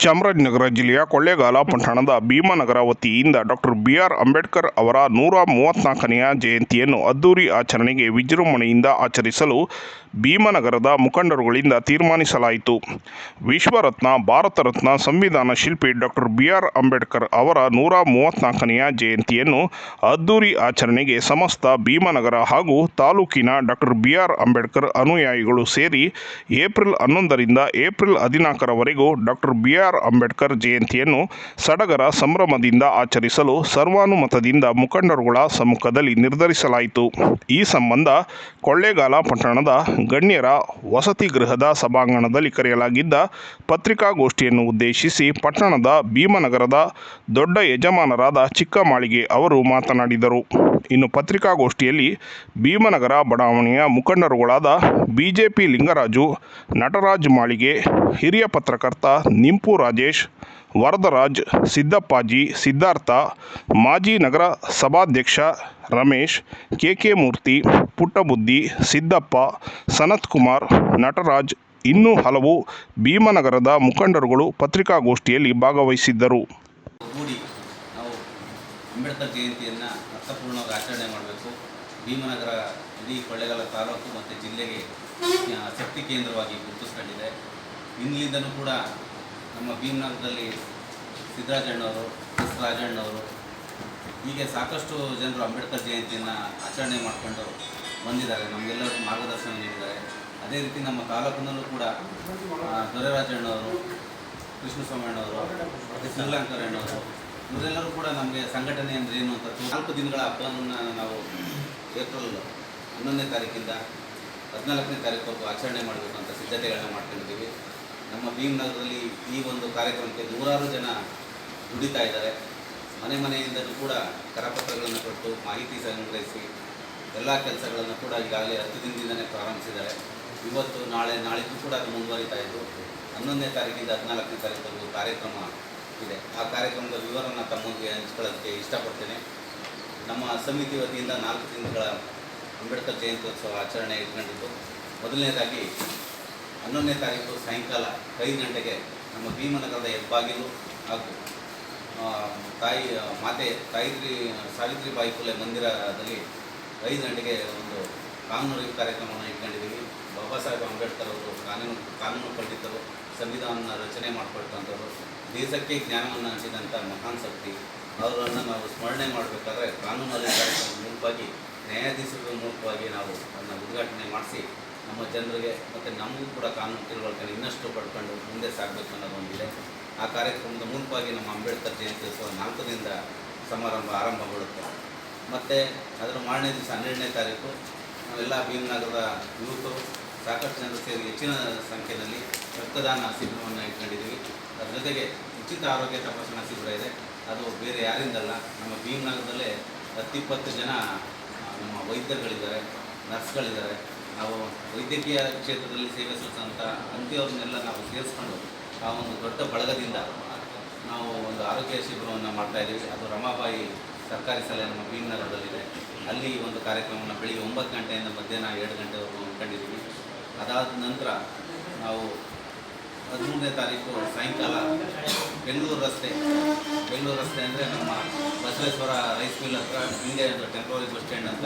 ಚಾಮರಾಜನಗರ ಜಿಲ್ಲೆಯ ಕೊಳ್ಳೇಗಾಲ ಪಟ್ಟಣದ ಭೀಮನಗರ ವತಿಯಿಂದ ಡಾಕ್ಟರ್ ಬಿ ಆರ್ ಅಂಬೇಡ್ಕರ್ ಅವರ ನೂರ ಮೂವತ್ತ್ನಾಲ್ಕನೆಯ ಜಯಂತಿಯನ್ನು ಅದ್ದೂರಿ ಆಚರಣೆಗೆ ವಿಜೃಂಭಣೆಯಿಂದ ಆಚರಿಸಲು ಭೀಮನಗರದ ಮುಖಂಡರುಗಳಿಂದ ತೀರ್ಮಾನಿಸಲಾಯಿತು. ವಿಶ್ವರತ್ನ ಭಾರತ ರತ್ನ ಸಂವಿಧಾನ ಶಿಲ್ಪಿ ಡಾಕ್ಟರ್ ಬಿ ಆರ್ ಅಂಬೇಡ್ಕರ್ ಅವರ ನೂರ ಮೂವತ್ತ್ನಾಲ್ಕನೆಯ ಜಯಂತಿಯನ್ನು ಅದ್ದೂರಿ ಆಚರಣೆಗೆ ಸಮಸ್ತ ಭೀಮನಗರ ಹಾಗೂ ತಾಲೂಕಿನ ಡಾಕ್ಟರ್ ಬಿ ಆರ್ ಅಂಬೇಡ್ಕರ್ ಅನುಯಾಯಿಗಳು ಸೇರಿ ಏಪ್ರಿಲ್ ಹನ್ನೊಂದರಿಂದ ಏಪ್ರಿಲ್ ಹದಿನಾಲ್ಕರವರೆಗೂ ಡಾಕ್ಟರ್ ಬಿ ಆರ್ ಅಂಬೇಡ್ಕರ್ ಜಯಂತಿಯನ್ನು ಸಡಗರ ಸಂಭ್ರಮದಿಂದ ಆಚರಿಸಲು ಸರ್ವಾನುಮತದಿಂದ ಮುಖಂಡರುಗಳ ಸಮ್ಮುಖದಲ್ಲಿ ನಿರ್ಧರಿಸಲಾಯಿತು. ಈ ಸಂಬಂಧ ಕೊಳ್ಳೇಗಾಲ ಪಟ್ಟಣದ ಗಣ್ಯರ ವಸತಿ ಗೃಹದ ಸಭಾಂಗಣದಲ್ಲಿ ಕರೆಯಲಾಗಿದ್ದ ಪತ್ರಿಕಾಗೋಷ್ಠಿಯನ್ನು ಉದ್ದೇಶಿಸಿ ಪಟ್ಟಣದ ಭೀಮನಗರದ ದೊಡ್ಡ ಯಜಮಾನರಾದ ಚಿಕ್ಕಮಾಳಿಗೆ ಅವರು ಮಾತನಾಡಿದರು. ಇನ್ನು ಪತ್ರಿಕಾಗೋಷ್ಠಿಯಲ್ಲಿ ಭೀಮನಗರ ಬಡಾವಣೆಯ ಮುಖಂಡರುಗಳಾದ ಬಿಜೆಪಿ ಲಿಂಗರಾಜು, ನಟರಾಜ್ ಮಾಳಿಗೆ, ಹಿರಿಯ ಪತ್ರಕರ್ತ ನಿಂಪು ರಾಜೇಶ್, ವರದರಾಜ್, ಸಿದ್ದಪ್ಪಾಜಿ, ಸಿದ್ಧಾರ್ಥ, ಮಾಜಿ ನಗರ ಸಭಾಧ್ಯಕ್ಷ ರಮೇಶ್, ಕೆಕೆ ಮೂರ್ತಿ, ಪುಟ್ಟಬುದ್ಧಿ, ಸಿದ್ದಪ್ಪ ಸನತ್ ಕುಮಾರ್ ನಟರಾಜ್, ಇನ್ನೂ ಹಲವು ಭೀಮನಗರದ ಮುಖಂಡರುಗಳು ಪತ್ರಿಕಾಗೋಷ್ಠಿಯಲ್ಲಿ ಭಾಗವಹಿಸಿದ್ದರು. ಅಂಬೇಡ್ಕರ್ ಜಯಂತಿಯನ್ನು ಅರ್ಥಪೂರ್ಣವಾಗಿ ಆಚರಣೆ ಮಾಡಬೇಕು. ಭೀಮನಗರ ಇಡೀ ಕೊಳ್ಳೇಗಾಲ ತಾಲೂಕು ಮತ್ತು ಜಿಲ್ಲೆಗೆ ಶಕ್ತಿ ಕೇಂದ್ರವಾಗಿ ಗುರುತಿಸ್ಕೊಂಡಿದೆ. ಇಂದಿನಿಂದನೂ ಕೂಡ ನಮ್ಮ ಭೀಮನಗರದಲ್ಲಿ ಸಿದ್ದರಾಜಣ್ಣವರು ಎಸ್ ರಾಜಣ್ಣವರು ಹೀಗೆ ಸಾಕಷ್ಟು ಜನರು ಅಂಬೇಡ್ಕರ್ ಜಯಂತಿಯನ್ನು ಆಚರಣೆ ಮಾಡಿಕೊಂಡು ಬಂದಿದ್ದಾರೆ. ನಮಗೆಲ್ಲರಿಗೂ ಮಾರ್ಗದರ್ಶನ ನೀಡಿದ್ದಾರೆ. ಅದೇ ರೀತಿ ನಮ್ಮ ತಾಲೂಕಿನಲ್ಲೂ ಕೂಡ ದೊರೆರಾಜಣ್ಣವರು ಕೃಷ್ಣಸ್ವಾಮಣ್ಣವರು ಶ್ರೀಲಂಕರಣ್ಣವರು, ಇವರೆಲ್ಲರೂ ಕೂಡ ನಮಗೆ ಸಂಘಟನೆ ಅಂದರೆ ಏನು ಅಂತ ನಾಲ್ಕು ದಿನಗಳ ಹಬ್ಬವನ್ನು ನಾವು ಏಪ್ರಿಲ್ ಹನ್ನೊಂದನೇ ತಾರೀಕಿಂದ ಹದಿನಾಲ್ಕನೇ ತಾರೀಕು ಆಚರಣೆ ಮಾಡಬೇಕು ಅಂತ ಸಿದ್ಧತೆಗಳನ್ನ ಮಾಡ್ಕೊಂಡಿದ್ದೀವಿ. ನಮ್ಮ ಭೀಮನಗರದಲ್ಲಿ ಈ ಒಂದು ಕಾರ್ಯಕ್ರಮಕ್ಕೆ ನೂರಾರು ಜನ ದುಡಿತಾ ಇದ್ದಾರೆ. ಮನೆ ಮನೆಯಿಂದಲೂ ಕೂಡ ಕರಪತ್ರಗಳನ್ನು ಕೊಟ್ಟು ಮಾಹಿತಿ ಸಂಗ್ರಹಿಸಿ ಎಲ್ಲ ಕೆಲಸಗಳನ್ನು ಕೂಡ ಈಗಾಗಲೇ ಹತ್ತು ದಿನದಿಂದಲೇ ಪ್ರಾರಂಭಿಸಿದ್ದಾರೆ. ಇವತ್ತು ನಾಳೆ, ನಾಳಿದ್ದು ಕೂಡ ಅದು ಮುಂದುವರಿತಾ ಇದ್ದು ಹನ್ನೊಂದನೇ ತಾರೀಕಿಂದ ಹದಿನಾಲ್ಕನೇ ತಾರೀಕು ಕಾರ್ಯಕ್ರಮ ಇದೆ. ಆ ಕಾರ್ಯಕ್ರಮದ ವಿವರನ ತಮ್ಮೊಂದಿಗೆ ಹಂಚ್ಕೊಳ್ಳೋದಕ್ಕೆ ಇಷ್ಟಪಡ್ತೇನೆ. ನಮ್ಮ ಸಮಿತಿ ವತಿಯಿಂದ ನಾಲ್ಕು ದಿನಗಳ ಅಂಬೇಡ್ಕರ್ ಜಯಂತ್ಯೋತ್ಸವ ಆಚರಣೆ ಇಟ್ಕೊಂಡಿದ್ದು. ಮೊದಲನೇದಾಗಿ ಹನ್ನೊಂದನೇ ತಾರೀಕು ಸಾಯಂಕಾಲ ಐದು ಗಂಟೆಗೆ ನಮ್ಮ ಭೀಮನಗರದ ಹೆಬ್ಬಾಗಿಲು ಹಾಗೂ ತಾಯಿ ಮಾತೆ ತಾಯಿತ್ರಿ ಸಾವಿತ್ರಿಬಾಯಿ ಫುಲೆ ಮಂದಿರದಲ್ಲಿ ಐದು ಗಂಟೆಗೆ ಒಂದು ಕಾನೂನು ಕಾರ್ಯಕ್ರಮವನ್ನು ಇಟ್ಕೊಂಡಿದ್ದೀವಿ. ಬಾಬಾ ಸಾಹೇಬ್ ಅಂಬೇಡ್ಕರ್ ಅವರು ಕಾನೂನು ಕಾನೂನು ಪಂಡಿತರು ಸಂವಿಧಾನ ರಚನೆ ಮಾಡಿಕೊಟ್ಟಂಥವ್ರು ದೇಶಕ್ಕೆ ಜ್ಞಾನವನ್ನು ಹಂಚಿದಂಥ ಮಹಾನ್ ಶಕ್ತಿ. ಅವರನ್ನು ನಾವು ಸ್ಮರಣೆ ಮಾಡಬೇಕಾದ್ರೆ ಕಾನೂನು ಕಾರ್ಯಕ್ರಮದ ಮೂಲಕವಾಗಿ, ನ್ಯಾಯಾಧೀಶರ ಮೂಲಕವಾಗಿ ನಾವು ಅದನ್ನು ಉದ್ಘಾಟನೆ ಮಾಡಿಸಿ ನಮ್ಮ ಜನರಿಗೆ ಮತ್ತು ನಮಗೂ ಕೂಡ ಕಾನೂನು ತಿಳುವಳಿಕೆ ಇನ್ನಷ್ಟು ಪಡ್ಕೊಂಡು ಮುಂದೆ ಸಾಗಬೇಕು ಅನ್ನೋದೊಂದಿದೆ ಆ ಕಾರ್ಯಕ್ರಮದ ಮುಂಪಾಗಿ ನಮ್ಮ ಅಂಬೇಡ್ಕರ್ ಜಯಂತ್ಯೋತ್ಸವ ನಾಲ್ಕು ದಿನದ ಸಮಾರಂಭ ಆರಂಭಗೊಳ್ಳುತ್ತೆ. ಮತ್ತು ಅದರ ಮಾರನೇ ದಿವಸ ಹನ್ನೆರಡನೇ ತಾರೀಕು ನಾವೆಲ್ಲ ಭೀಮನಗರದ ಯುವಕರು ಸಾಕಷ್ಟು ಜನರು ಸೇರಿ ಹೆಚ್ಚಿನ ಸಂಖ್ಯೆಯಲ್ಲಿ ರಕ್ತದಾನ ಶಿಬಿರವನ್ನು ಇಟ್ಕೊಂಡಿದ್ದೀವಿ. ಅದರ ಜೊತೆಗೆ ಉಚಿತ ಆರೋಗ್ಯ ತಪಾಸಣಾ ಶಿಬಿರ ಇದೆ. ಅದು ಬೇರೆ ಯಾರಿಂದಲ್ಲ, ನಮ್ಮ ಭೀಮನಗರದಲ್ಲೇ ಹತ್ತಿಪ್ಪತ್ತು ಜನ ನಮ್ಮ ವೈದ್ಯರುಗಳಿದ್ದಾರೆ, ನರ್ಸ್ಗಳಿದ್ದಾರೆ. ನಾವು ವೈದ್ಯಕೀಯ ಕ್ಷೇತ್ರದಲ್ಲಿ ಸೇವೆ ಸಲ್ಲಿಸುವಂಥ ಅಂತ್ಯವ್ರನ್ನೆಲ್ಲ ನಾವು ಸೇರಿಸ್ಕೊಂಡು ಆ ಒಂದು ದೊಡ್ಡ ಬಳಗದಿಂದ ನಾವು ಒಂದು ಆರೋಗ್ಯ ಶಿಬಿರವನ್ನು ಮಾಡ್ತಾ ಇದ್ದೀವಿ. ಅದು ರಮಾಬಾಯಿ ಸರ್ಕಾರಿ ಸಲಹೆ ನಮ್ಮ ಭೀಮನಗರದಲ್ಲಿದೆ. ಅಲ್ಲಿ ಒಂದು ಕಾರ್ಯಕ್ರಮವನ್ನು ಬೆಳಿಗ್ಗೆ ಒಂಬತ್ತು ಗಂಟೆಯಿಂದ ಮಧ್ಯಾಹ್ನ ಎರಡು ಗಂಟೆವರೆಗೂ ಕಂಡಿದ್ದೀವಿ. ಅದಾದ ನಂತರ ನಾವು ಹದಿಮೂರನೇ ತಾರೀಕು ಸಾಯಂಕಾಲ ಬೆಂಗಳೂರು ರಸ್ತೆ ಬೆಂಗಳೂರು ರಸ್ತೆ ಅಂದರೆ ನಮ್ಮ ಬಸವೇಶ್ವರ ರೈಸ್ ಮಿಲ್ ಹತ್ರ ಹಿಂದೆ ಒಂದು ಟೆಂಪ್ರರಿ ಬಸ್ ಸ್ಟ್ಯಾಂಡ್ ಅಂತ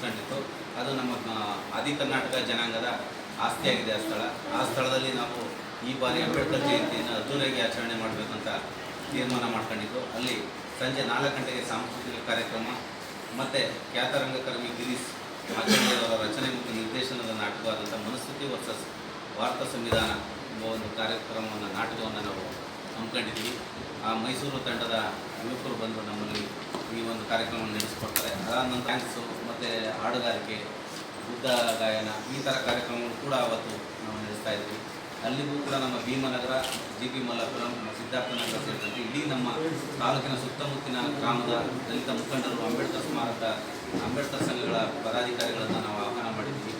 ಗುರುತಿಸ್ಕೊಂಡಿತ್ತು ಅದು ನಮ್ಮ ಆದಿ ಕರ್ನಾಟಕ ಜನಾಂಗದ ಆಸ್ತಿಯಾಗಿದೆ ಆ ಸ್ಥಳ. ಆ ಸ್ಥಳದಲ್ಲಿ ನಾವು ಈ ಬಾರಿ ಅಂಬೇಡ್ಕರ್ ಜಯಂತಿಯನ್ನು ಅದ್ದೂರಿಯಾಗಿ ಆಚರಣೆ ಮಾಡಬೇಕಂತ ತೀರ್ಮಾನ ಮಾಡ್ಕೊಂಡಿದ್ದು. ಅಲ್ಲಿ ಸಂಜೆ ನಾಲ್ಕು ಗಂಟೆಗೆ ಸಾಂಸ್ಕೃತಿಕ ಕಾರ್ಯಕ್ರಮ, ಮತ್ತು ಖ್ಯಾತ ರಂಗಕರ್ಮಿ ಗಿರೀಶ್ ಮಾಚಂಡಿಯವರ ರಚನೆ ಮತ್ತು ನಿರ್ದೇಶನದ ನಾಟಕವಾದಂಥ ಮನಸ್ಥಿತಿ ವರ್ಸಸ್ ವಾರ್ತಾ ಸಂವಿಧಾನ ಎಂಬ ಒಂದು ಕಾರ್ಯಕ್ರಮವನ್ನು, ನಾಟಕವನ್ನು ನಾವು ಹಮ್ಮಿಕೊಂಡಿದ್ದೀವಿ. ಆ ಮೈಸೂರು ತಂಡದ ಯುವಕರು ಬಂದು ನಮ್ಮಲ್ಲಿ ಈ ಒಂದು ಕಾರ್ಯಕ್ರಮವನ್ನು ನಡೆಸಿಕೊಡ್ತಾರೆ. ಅದಾದ ಡ್ಯಾನ್ಸು, ಮತ್ತು ಹಾಡುಗಾರಿಕೆ ಬುದ್ಧ ಗಾಯನ ಈ ಥರ ಕಾರ್ಯಕ್ರಮಗಳು ಕೂಡ ಅವತ್ತು ನಾವು ನಡೆಸ್ತಾ ಇದ್ವಿ. ಅಲ್ಲಿಗೂ ಕೂಡ ನಮ್ಮ ಭೀಮನಗರ ಜಿ ಪಿ ಮಲ್ಲಾಪುರಂ ಸಿದ್ಧಾರ್ಥ ನಗರ ಸೇರಿದಂತೆ ಇಡೀ ನಮ್ಮ ತಾಲೂಕಿನ ಸುತ್ತಮುತ್ತಿನ ಗ್ರಾಮದ ದಲಿತ ಮುಖಂಡರು, ಅಂಬೇಡ್ಕರ್ ಸ್ಮಾರಕ, ಅಂಬೇಡ್ಕರ್ ಸಂಘಗಳ ಪದಾಧಿಕಾರಿಗಳನ್ನು ನಾವು ಆಹ್ವಾನ ಮಾಡಿದ್ವಿ.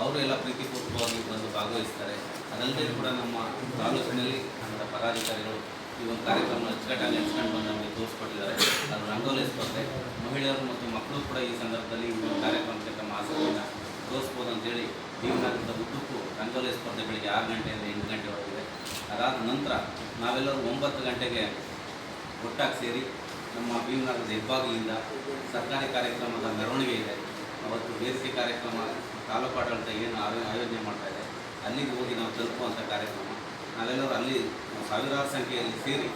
ಅವರು ಎಲ್ಲ ಪ್ರೀತಿಪೂರ್ವಕವಾಗಿ ಬಂದು ಭಾಗವಹಿಸ್ತಾರೆ. ಅದಲ್ಲದೆ ಕೂಡ ನಮ್ಮ ತಾಲೂಕಿನಲ್ಲಿ ನಮ್ಮ ಪದಾಧಿಕಾರಿಗಳು ಈ ಒಂದು ಕಾರ್ಯಕ್ರಮ ಅಚ್ಚುಕಟ್ಟಾಗಿ ನಡೆಸ್ಕೊಂಡು ಬಂದು ನಮಗೆ ತೋರಿಸ್ಕೊಟ್ಟಿದ್ದಾರೆ ಅದು ರಂಗೋಲಿ ಸ್ಪರ್ಧೆ. ಮಹಿಳೆಯರು ಮತ್ತು ಮಕ್ಕಳು ಕೂಡ ಈ ಸಂದರ್ಭದಲ್ಲಿ ಈ ಒಂದು ಕಾರ್ಯಕ್ರಮಕ್ಕೆ ತಮ್ಮ ಆಸಕ್ತಿಯನ್ನು ತೋರಿಸ್ಬೋದು ಅಂತೇಳಿ ಭೀಮನಗರದ ಉದ್ದಕ್ಕೂ ರಂಗೋಲಿ ಸ್ಪರ್ಧೆ ಬೆಳಿಗ್ಗೆ ಆರು ಗಂಟೆಯಿಂದ ಎಂಟು ಗಂಟೆವರೆಗಿದೆ. ಅದಾದ ನಂತರ ನಾವೆಲ್ಲರೂ ಒಂಬತ್ತು ಗಂಟೆಗೆ ಒಟ್ಟಾಗಿ ಸೇರಿ ನಮ್ಮ ಭೀಮನಗರದ ಹೆಬ್ಬಾಗಿಲಿಂದ ಸರ್ಕಾರಿ ಕಾರ್ಯಕ್ರಮದ ಮೆರವಣಿಗೆ ಇದೆ. ಅವತ್ತು ಬೇಸಿಗೆ ಕಾರ್ಯಕ್ರಮ ತಾಲೂಕು ಆಡಳಿತ ಏನು ಆಯೋ ಆಯೋಜನೆ ಮಾಡ್ತಾ ಇದೆ. ಅಲ್ಲಿಗೆ ಹೋಗಿ ನಾವು ತಲುಪುವಂಥ ಕಾರ್ಯಕ್ರಮ. ನಾವೆಲ್ಲರೂ ಅಲ್ಲಿ ಸಾವಿರಾರು ಸಂಖ್ಯೆಯಲ್ಲಿ ಸೇರಿ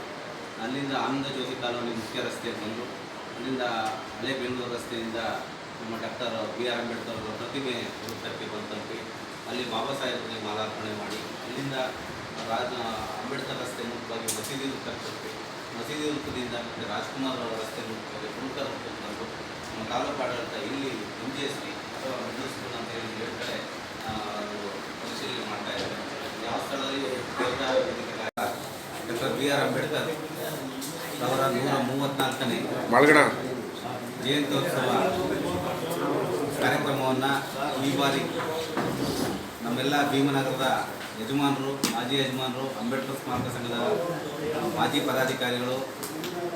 ಅಲ್ಲಿಂದ ಆನಂದ ಜ್ಯೋತಿ ಕಾಲೋನಿ ಮುಖ್ಯ ರಸ್ತೆಗೆ ಬಂದು, ಅಲ್ಲಿಂದ ಹಳೆ ಬೆಂಗಳೂರು ರಸ್ತೆಯಿಂದ ನಮ್ಮ ಡಾಕ್ಟರ್ ಬಿ ಆರ್ ಅಂಬೇಡ್ಕರ್ ಅವರ ಪ್ರತಿಮೆ ವೃತ್ತಕ್ಕೆ ಬಂದು ಅಲ್ಲಿ ಬಾಬಾ ಸಾಹೇಬರಿಗೆ ಮಾಲಾರ್ಪಣೆ ಮಾಡಿ, ಅಲ್ಲಿಂದ ರಾಜ ಅಂಬೇಡ್ಕರ್ ರಸ್ತೆ ಮುಖ್ಯವಾಗಿ ಮಸೀದಿ ವೃತ್ತಕ್ಕೆ ಮಸೀದಿ ವೃತ್ತದಿಂದ ಮತ್ತು ರಾಜ್ಕುಮಾರ್ ಅವರ ರಸ್ತೆ ಮುಖ್ಯವಾಗಿ ಪ್ರಮುಖ ವೃತ್ತಕ್ಕೆ ಬಂದು, ನಮ್ಮ ತಾಲೂಕು ಆಡಳಿತ ಇಲ್ಲಿ ಎಂ ಜಿ ಎಸ್ ಪಿ ಅಥವಾ ಮಿಡ್ಲ್ ಸ್ಕೂಲ್ ಅಂತ ಹೇಳಿ ಎರಡು ಪರಿಶೀಲನೆ ಮಾಡ್ತಾ ಇದ್ದಾರೆ. ಯಾವ ಸ್ಥಳದಲ್ಲಿ ಡಾಕ್ಟರ್ ಬಿ ಆರ್ ಅಂಬೇಡ್ಕರ್ ಸಾವಿರ ನೂರ ಮೂವತ್ತ್ನಾಲ್ಕನೇ ಮಲ್ಗಣ ಜಯಂತ್ಯೋತ್ಸವ ಕಾರ್ಯಕ್ರಮವನ್ನು ಈ ಬಾರಿ ನಮ್ಮೆಲ್ಲ ಭೀಮನಗರದ ಯಜಮಾನರು ಮಾಜಿ ಯಜಮಾನರು ಅಂಬೇಡ್ಕರ್ ಸ್ಮಾರಕ ಸಂಘದ ಮಾಜಿ ಪದಾಧಿಕಾರಿಗಳು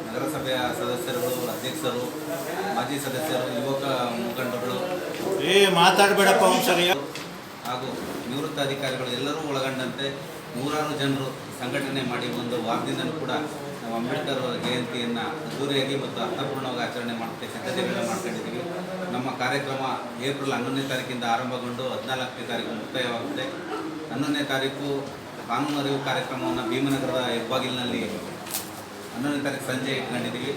ನಗರಸಭೆಯ ಸದಸ್ಯರುಗಳು ಅಧ್ಯಕ್ಷರು ಮಾಜಿ ಸದಸ್ಯರು ಯುವಕ ಮುಖಂಡರುಗಳು ಏ ಮಾತಾಡಬೇಡಪ್ಪ ಹಾಗೂ ನಿವೃತ್ತ ಅಧಿಕಾರಿಗಳು ಎಲ್ಲರೂ ಒಳಗೊಂಡಂತೆ ನೂರಾರು ಜನರು ಸಂಘಟನೆ ಮಾಡಿ ಒಂದು ವಾರದಿಂದಲೂ ಕೂಡ ನಾವು ಅಂಬೇಡ್ಕರ್ ಅವರ ಜಯಂತಿಯನ್ನು ಅದ್ದೂರಿಯಾಗಿ ಮತ್ತು ಅರ್ಥಪೂರ್ಣವಾಗಿ ಆಚರಣೆ ಮಾಡೋಕ್ಕೆ ಸಿದ್ಧತೆಗಳನ್ನ ಮಾಡ್ಕೊಂಡಿದ್ದೀವಿ. ನಮ್ಮ ಕಾರ್ಯಕ್ರಮ ಏಪ್ರಿಲ್ ಹನ್ನೊಂದನೇ ತಾರೀಕಿಂದ ಆರಂಭಗೊಂಡು ಹದಿನಾಲ್ಕನೇ ತಾರೀಕು ಮುಕ್ತಾಯವಾಗುತ್ತೆ. ಹನ್ನೊಂದನೇ ತಾರೀಕು ಕಾನೂನು ಅರಿವು ಕಾರ್ಯಕ್ರಮವನ್ನು ಭೀಮನಗರದ ಹೆಬ್ಬಾಗಿಲಿನಲ್ಲಿ ಹನ್ನೊಂದನೇ ತಾರೀಕು ಸಂಜೆ ಇಟ್ಕೊಂಡಿದ್ದೀವಿ.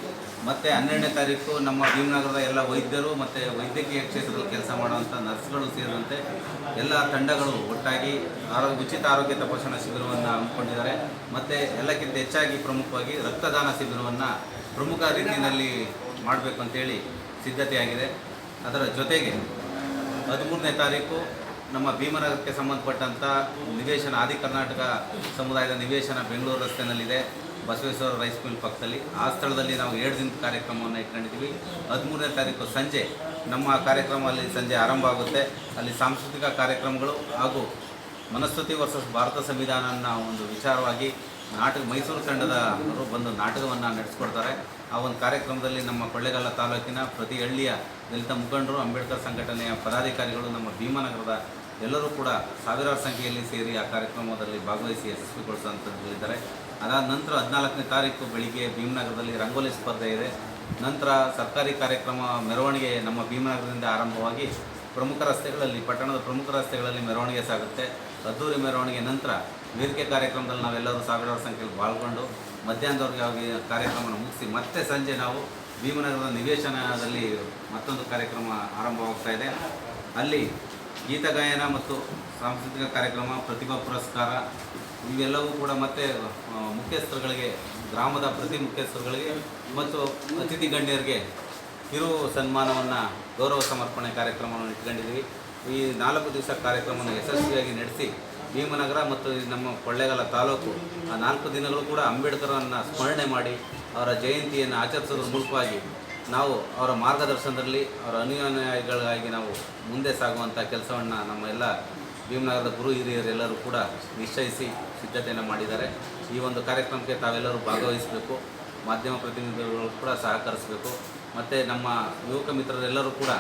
ಮತ್ತು ಹನ್ನೆರಡನೇ ತಾರೀಕು ನಮ್ಮ ಭೀಮನಗರದ ಎಲ್ಲ ವೈದ್ಯರು ಮತ್ತು ವೈದ್ಯಕೀಯ ಕ್ಷೇತ್ರದಲ್ಲಿ ಕೆಲಸ ಮಾಡುವಂಥ ನರ್ಸ್ಗಳು ಸೇರಿದಂತೆ ಎಲ್ಲ ತಂಡಗಳು ಒಟ್ಟಾಗಿ ಆರೋಗ್ಯ, ಉಚಿತ ಆರೋಗ್ಯ ತಪಾಸಣಾ ಶಿಬಿರವನ್ನು ಹಮ್ಮಿಕೊಂಡಿದ್ದಾರೆ. ಮತ್ತು ಎಲ್ಲಕ್ಕಿಂತ ಹೆಚ್ಚಾಗಿ ಪ್ರಮುಖವಾಗಿ ರಕ್ತದಾನ ಶಿಬಿರವನ್ನು ಪ್ರಮುಖ ರೀತಿಯಲ್ಲಿ ಮಾಡಬೇಕು ಅಂತೇಳಿ ಸಿದ್ಧತೆಯಾಗಿದೆ. ಅದರ ಜೊತೆಗೆ ಹದಿಮೂರನೇ ತಾರೀಕು ನಮ್ಮ ಭೀಮನಗರಕ್ಕೆ ಸಂಬಂಧಪಟ್ಟಂಥ ನಿವೇಶನ, ಆದಿ ಕರ್ನಾಟಕ ಸಮುದಾಯದ ನಿವೇಶನ ಬೆಂಗಳೂರು ರಸ್ತೆನಲ್ಲಿದೆ. ಬಸವೇಶ್ವರ ರೈಸ್ ಸ್ಕೂಲ್ ಪಕ್ಕದಲ್ಲಿ. ಆ ಸ್ಥಳದಲ್ಲಿ ನಾವು ಎರಡು ದಿನದ ಕಾರ್ಯಕ್ರಮವನ್ನು ಇಟ್ಕೊಂಡಿದ್ದೀವಿ ಹದಿಮೂರನೇ ತಾರೀಕು ಸಂಜೆ ನಮ್ಮ ಕಾರ್ಯಕ್ರಮ ಅಲ್ಲಿ ಸಂಜೆ ಆರಂಭ ಆಗುತ್ತೆ. ಅಲ್ಲಿ ಸಾಂಸ್ಕೃತಿಕ ಕಾರ್ಯಕ್ರಮಗಳು ಹಾಗೂ ಮನಸ್ತುತಿ ವರ್ಸಸ್ ಭಾರತ ಸಂವಿಧಾನ ಅನ್ನೋ ಒಂದು ವಿಚಾರವಾಗಿ ನಾಟಕ, ಮೈಸೂರು ತಂಡದವರು ಬಂದು ನಾಟಕವನ್ನು ನಡೆಸ್ಕೊಡ್ತಾರೆ. ಆ ಒಂದು ಕಾರ್ಯಕ್ರಮದಲ್ಲಿ ನಮ್ಮ ಕೊಳ್ಳೇಗಾಲ ತಾಲೂಕಿನ ಪ್ರತಿ ಹಳ್ಳಿಯ ದಲಿತ ಮುಖಂಡರು, ಅಂಬೇಡ್ಕರ್ ಸಂಘಟನೆಯ ಪದಾಧಿಕಾರಿಗಳು, ನಮ್ಮ ಭೀಮಾನಗರದ ಎಲ್ಲರೂ ಕೂಡ ಸಾವಿರಾರು ಸಂಖ್ಯೆಯಲ್ಲಿ ಸೇರಿ ಆ ಕಾರ್ಯಕ್ರಮದಲ್ಲಿ ಭಾಗವಹಿಸಿ ಯಶಸ್ವಿಗೊಳಿಸುವಂಥದ್ದು ಅದಾದ ನಂತರ ಹದಿನಾಲ್ಕನೇ ತಾರೀಕು ಬೆಳಿಗ್ಗೆ ಭೀಮನಗರದಲ್ಲಿ ರಂಗೋಲಿ ಸ್ಪರ್ಧೆ ಇದೆ. ನಂತರ ಸರ್ಕಾರಿ ಕಾರ್ಯಕ್ರಮ ಮೆರವಣಿಗೆ ನಮ್ಮ ಭೀಮನಗರದಿಂದ ಆರಂಭವಾಗಿ ಪ್ರಮುಖ ರಸ್ತೆಗಳಲ್ಲಿ, ಪಟ್ಟಣದ ಪ್ರಮುಖ ರಸ್ತೆಗಳಲ್ಲಿ ಮೆರವಣಿಗೆ ಸಾಗುತ್ತೆ. ಅದ್ದೂರಿ ಮೆರವಣಿಗೆ ನಂತರ ವೇದಿಕೆ ಕಾರ್ಯಕ್ರಮದಲ್ಲಿ ನಾವೆಲ್ಲರೂ ಸಾವಿರಾರು ಸಂಖ್ಯೆಯಲ್ಲಿ ಪಾಲ್ಗೊಂಡು ಮಧ್ಯಾಹ್ನದವರೆಗೆ ಕಾರ್ಯಕ್ರಮವನ್ನು ಮುಗಿಸಿ ಮತ್ತೆ ಸಂಜೆ ನಾವು ಭೀಮನಗರದ ನಿವೇಶನದಲ್ಲಿ ಮತ್ತೊಂದು ಕಾರ್ಯಕ್ರಮ ಆರಂಭವಾಗ್ತಾ ಇದೆ. ಅಲ್ಲಿ ಗೀತಗಾಯನ ಮತ್ತು ಸಾಂಸ್ಕೃತಿಕ ಕಾರ್ಯಕ್ರಮ, ಪ್ರತಿಭಾ ಪುರಸ್ಕಾರ, ಇವೆಲ್ಲವೂ ಕೂಡ ಮತ್ತೆ ಮುಖ್ಯಸ್ಥರುಗಳಿಗೆ, ಗ್ರಾಮದ ಪ್ರತಿ ಮುಖ್ಯಸ್ಥರುಗಳಿಗೆ ಮತ್ತು ಅತಿಥಿ ಗಣ್ಯರಿಗೆ ಕಿರು ಸನ್ಮಾನವನ್ನು, ಗೌರವ ಸಮರ್ಪಣೆ ಕಾರ್ಯಕ್ರಮವನ್ನು ಇಟ್ಕೊಂಡಿದ್ದೀವಿ. ಈ ನಾಲ್ಕು ದಿವಸ ಕಾರ್ಯಕ್ರಮವನ್ನು ಯಶಸ್ವಿಯಾಗಿ ನಡೆಸಿ, ಭೀಮನಗರ ಮತ್ತು ನಮ್ಮ ಕೊಳ್ಳೇಗಾಲ ತಾಲೂಕು, ಆ ನಾಲ್ಕು ದಿನಗಳು ಕೂಡ ಅಂಬೇಡ್ಕರನ್ನು ಸ್ಮರಣೆ ಮಾಡಿ, ಅವರ ಜಯಂತಿಯನ್ನು ಆಚರಿಸೋದ್ರ ಮೂಲಕವಾಗಿ ನಾವು ಅವರ ಮಾರ್ಗದರ್ಶನದಲ್ಲಿ ಅವರ ಅನುಯಾಯಿಗಳಾಗಿ ನಾವು ಮುಂದೆ ಸಾಗುವಂಥ ಕೆಲಸವನ್ನು ನಮ್ಮ ಎಲ್ಲ ಭೀಮನಗರದ ಗುರು ಹಿರಿಯರೆಲ್ಲರೂ ಕೂಡ ನಿಶ್ಚಯಿಸಿ ಸಿದ್ಧತೆಯನ್ನು ಮಾಡಿದ್ದಾರೆ. ಈ ಒಂದು ಕಾರ್ಯಕ್ರಮಕ್ಕೆ ತಾವೆಲ್ಲರೂ ಭಾಗವಹಿಸಬೇಕು. ಮಾಧ್ಯಮ ಪ್ರತಿನಿಧಿಗಳು ಕೂಡ ಸಹಕರಿಸಬೇಕು. ಮತ್ತು ನಮ್ಮ ಯುವಕ ಮಿತ್ರರೆಲ್ಲರೂ ಕೂಡ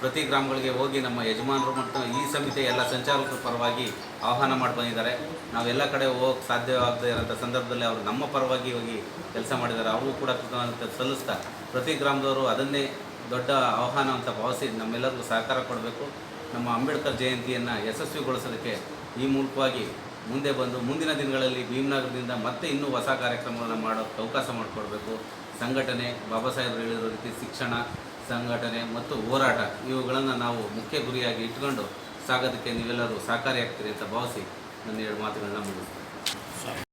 ಪ್ರತಿ ಗ್ರಾಮಗಳಿಗೆ ಹೋಗಿ ನಮ್ಮ ಯಜಮಾನರು ಮತ್ತು ಈ ಸಮಿತಿಯ ಎಲ್ಲ ಸಂಚಾಲಕರ ಪರವಾಗಿ ಆಹ್ವಾನ ಮಾಡಿ ಬಂದಿದ್ದಾರೆ. ನಾವೆಲ್ಲ ಕಡೆ ಹೋಗಕ್ಕೆ ಸಾಧ್ಯವಾಗದೇ ಇರೋಂಥ ಸಂದರ್ಭದಲ್ಲಿ ಅವರು ನಮ್ಮ ಪರವಾಗಿ ಹೋಗಿ ಕೆಲಸ ಮಾಡಿದ್ದಾರೆ. ಅವ್ರಿಗೂ ಕೂಡ ಕೃತಜ್ಞತೆ ಸಲ್ಲಿಸ್ತಾ ಪ್ರತಿ ಗ್ರಾಮದವರು ಅದನ್ನೇ ದೊಡ್ಡ ಆಹ್ವಾನ ಅಂತ ಭಾವಿಸಿ ನಮ್ಮೆಲ್ಲರಿಗೂ ಸಹಕಾರ ಕೊಡಬೇಕು. ನಮ್ಮ ಅಂಬೇಡ್ಕರ್ ಜಯಂತಿಯನ್ನು ಯಶಸ್ವಿಗೊಳಿಸೋದಕ್ಕೆ ಈ ಮೂಲಕವಾಗಿ ಮುಂದೆ ಬಂದು ಮುಂದಿನ ದಿನಗಳಲ್ಲಿ ಭೀಮನಗರದಿಂದ ಮತ್ತೆ ಇನ್ನೂ ಹೊಸ ಕಾರ್ಯಕ್ರಮಗಳನ್ನು ಮಾಡೋಕ್ಕೆ ಅವಕಾಶ ಮಾಡಿಕೊಡ್ಬೇಕು. ಸಂಘಟನೆ, ಬಾಬಾ ಸಾಹೇಬರು ಹೇಳಿರೋ ರೀತಿ ಶಿಕ್ಷಣ, ಸಂಘಟನೆ ಮತ್ತು ಹೋರಾಟ ಇವುಗಳನ್ನು ನಾವು ಮುಖ್ಯ ಗುರಿಯಾಗಿ ಇಟ್ಕೊಂಡು ಸಾಗೋದಕ್ಕೆ ನೀವೆಲ್ಲರೂ ಸಹಕಾರಿಯಾಗ್ತೀರಿ ಅಂತ ಭಾವಿಸಿ ನನ್ನ ಎರಡು ಮಾತುಗಳನ್ನ ಮುಗಿಸ್ತೀನಿ.